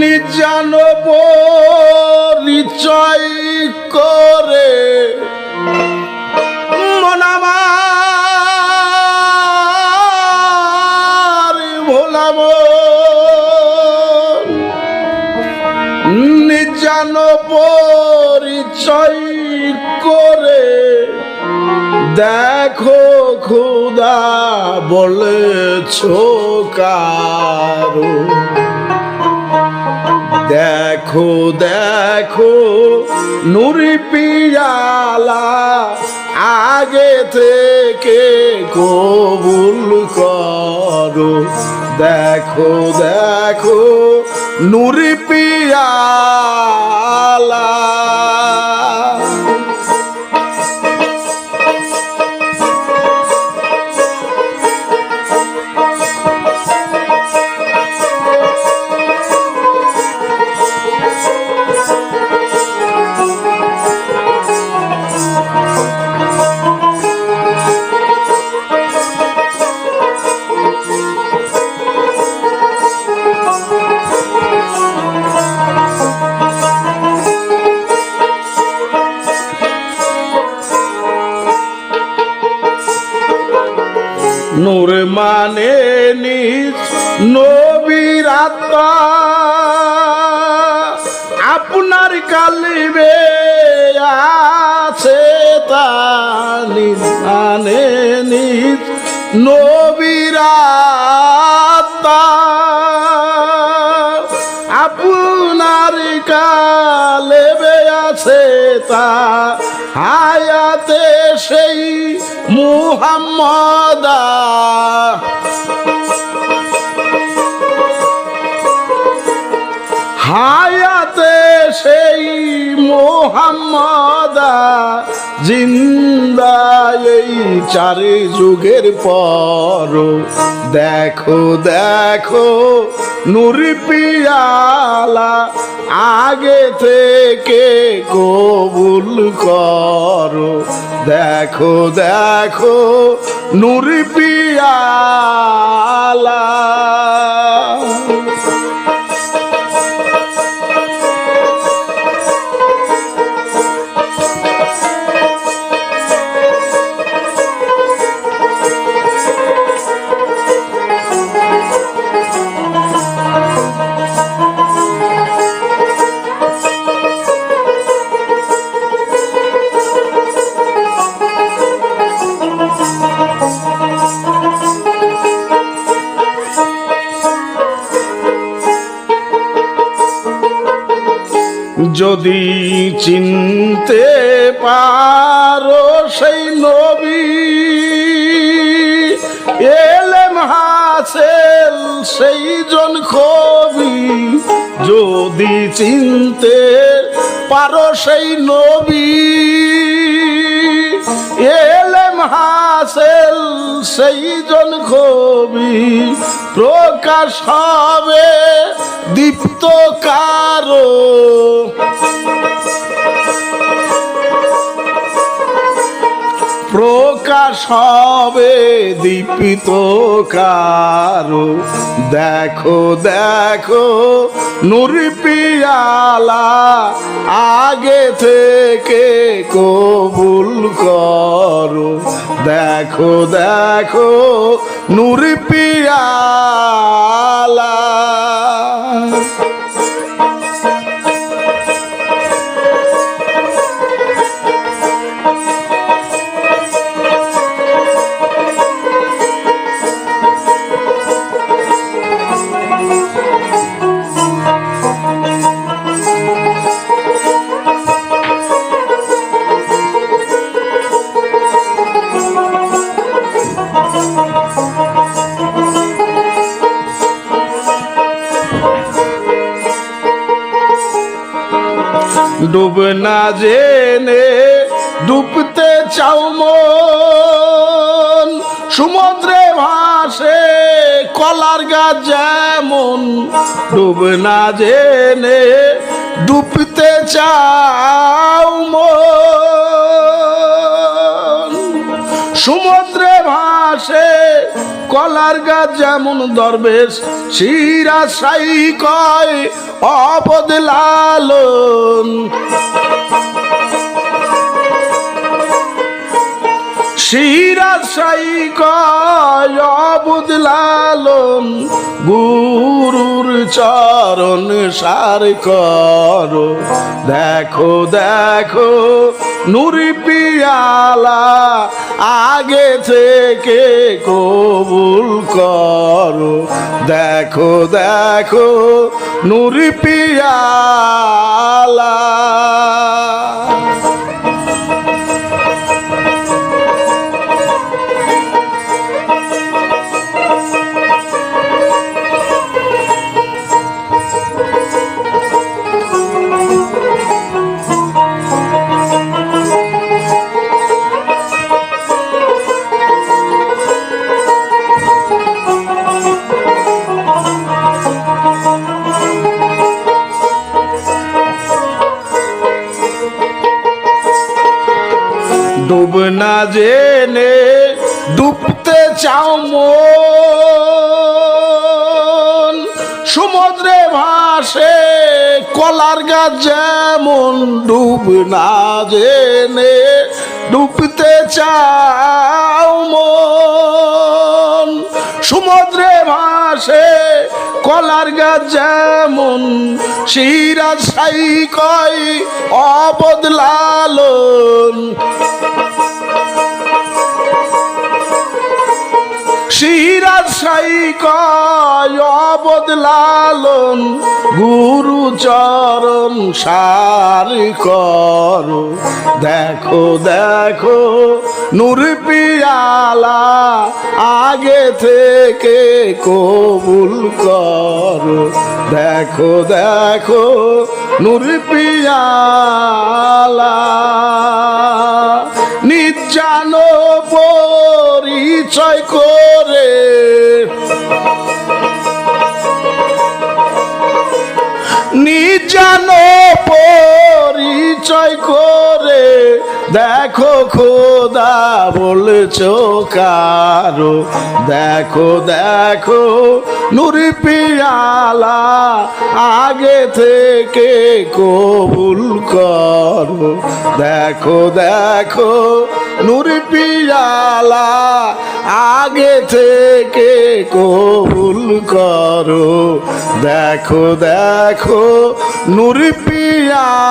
নিজান পরিচয় করে মনামার ভোলাম। নিজান পরিচয় দেখো খুদা বলেছ কারও। দেখো দেখো, নুরি পিয়ালা আগে থেকে কবুল করো। দেখো দেখো, নুরি পিয়ালা নূর মানে নিজ নবীর আপনার কালিবে আছে মানে নিজ নবীর আপনার কালেবে আছে তা, হায়াতে সেই মুহাম্মদা। হায়াতে সেই মোহাম্মদা, জিন্দা এই চারি যুগের পর। দেখো দেখো, নুরি পিয়ালা আগে থেকে কবুল করো। দেখো দেখো নুরি যদি চিনতে পারো সেই নবী, এলেম হাসেল সেই জন কবি। যদি চিনতে পারো সেই নবী, এলেম হাসেল সেই জন কবি। প্রকাশ হবে দীপ্ত কারও। প্রকাশ হবে দীপিত কারও। দেখো দেখো, নুরি পিয়ালা আগে থেকে কবুল করো। দেখো দেখো, নুরি পিয়ালা ডুব না জেনে ডুবতে চাও মন। সমুদ্রে ভাসে কলার গাছ যেমন। ডুব না জেনে ডুবতে চাও মন। সমুদ্রে ভাসে কলার গাছ যেমন দরবেশ শিরা সাই কয় অপদ লালন। শিরা সাই কয় অবদলালন গুরুর চরণ সার কর। দেখো দেখো, নুরি পিয়ালা, আগে থেকে কবুল করো। দেখো দেখো, নুরি পিয়ালা। জেনে ডুবতে চাও মন। সমুদ্রে ভাসে কলার গাছ যেমন ডুব না জেনে ডুবতে চাও মন। সমুদ্রে ভাসে কলার গাছ যেমন শিরাজ সাই কয় অবদলালন শিরাজ সাই কয় অবদলালন গুরু চরণ সার কর। দেখো দেখো, নূর পিয়ালা আগে থেকে কবুল কর। দেখো দেখো নূর পিয়ালা। নির্জান পরিচয় করে নিজান পরিচয় করে দেখো খোদা বলছো কারও। দেখো দেখো, নুরি পিয়ালা, আগে থেকে কবুল করো। দেখো দেখো, নুরি পিয়ালা, আগে থেকে কবুল করো। দেখো দেখো, নুরি পিয়ালা।